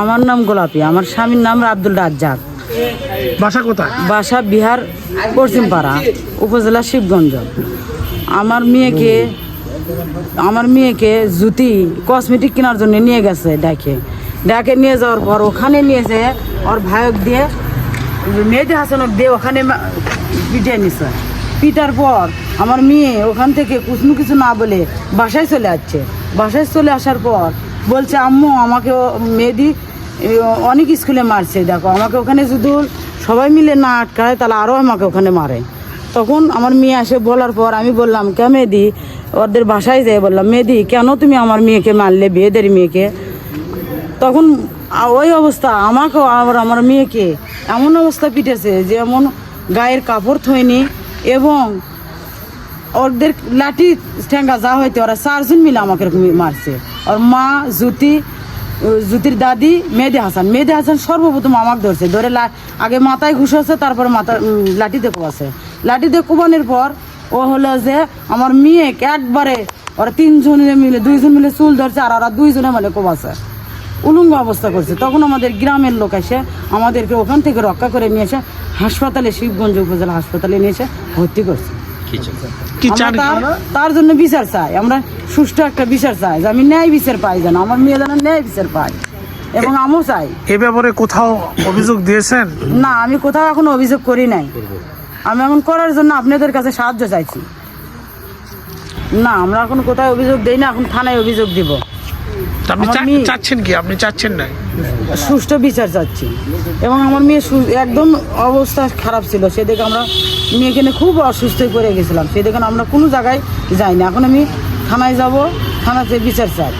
আমার নাম গোলাপি আমার স্বামীর নাম আব্দুল রাজ্জাক। বাসা কোথায়? বাসা বিহার পশ্চিমপাড়া উপজেলা শিবগঞ্জ। আমার মেয়েকে আমার মেয়েকে জুতি কসমেটিক কেনার জন্য নিয়ে গেছে ডাকে। ডাকে নিয়ে যাওয়ার পর ওখানে নিয়ে যেয়ে ওর ভাইক দিয়ে মেয়েদি হাসানক দিয়ে ওখানে পিটিয়ে নিছে। পিটার পর আমার মেয়ে ওখান থেকে কুচনু কিছু না বলে বাসায় চলে আসছে। বাসায় চলে আসার পর বলছে, আম্মু, আমাকে মেয়েদি অনেক স্কুলে মারছে, দেখো, আমাকে ওখানে যদি সবাই মিলে না আটকায়, তাহলে আরও আমাকে ওখানে মারে। তখন আমার মেয়ে আসে বলার পর আমি বললাম, কে মেয়েদি ওদের বাসায় যেয়ে বললাম মেয়েদি কেন তুমি আমার মেয়েকে মারলে, বিয়েদের মেয়েকে? তখন ওই অবস্থা, আমাকেও আবার আমার মেয়েকে এমন অবস্থা পিটেছে যে এমন গায়ের কাপড় থইনি এবং ওদের লাঠি ঠেঙ্গা যা হইতে ওরা চারজন মিলে আমাকে মারছে। ওর মা, জ্যোতি, ও, জ্যোতির দাদি, মেহেদি হাসান। মেহেদি হাসান সর্বপ্রথম আমাকে ধরছে। ধরে আগে মাথায় ঘুষাচ্ছে তারপরে মাথা লাঠিতে কোবাছে লাঠিতে কোবানোর পর ও হলো যে আমার মেয়ে একবারে ওরা তিনজনে মিলে, দুইজন মিলে চুল ধরছে আর ওরা দুইজনে মিলে কোবাছে উলঙ্গ অবস্থা করছে। তখন আমাদের গ্রামের লোক এসে আমাদেরকে ওখান থেকে রক্ষা করে নিয়ে এসে হাসপাতালে, শিবগঞ্জ উপজেলা হাসপাতালে নিয়ে এসে ভর্তি করছে। কি চান? তার জন্য বিচার চাই। আমরা সুষ্ঠু একটা বিচার চাই যে আমি ন্যায় বিচার পাই যেন। আমার মেয়ে যেন ন্যায় বিচার পাই এবং আমিও চাই। এ ব্যাপারে কোথাও অভিযোগ দিয়েছেন? না আমি কোথাও এখন অভিযোগ করি নাই। আমি এমন করার জন্য আপনাদের কাছে সাহায্য চাইছি। না আমরা এখন কোথায় অভিযোগ দিই না এখন থানায় অভিযোগ দিব। আপনি চাচ্ছেন কি? আপনি চাচ্ছেন না? সুষ্ঠু বিচার চাচ্ছি। এবং আমার মেয়ে একদম অবস্থা খারাপ ছিল। সে দেখে আমরা মেয়েকে নিয়ে খুব অসুস্থ করে গেছিলাম। সে দেখে আমরা কোনো জায়গায় যাইনি। এখন আমি থানায় যাব থানাতে বিচার চাই।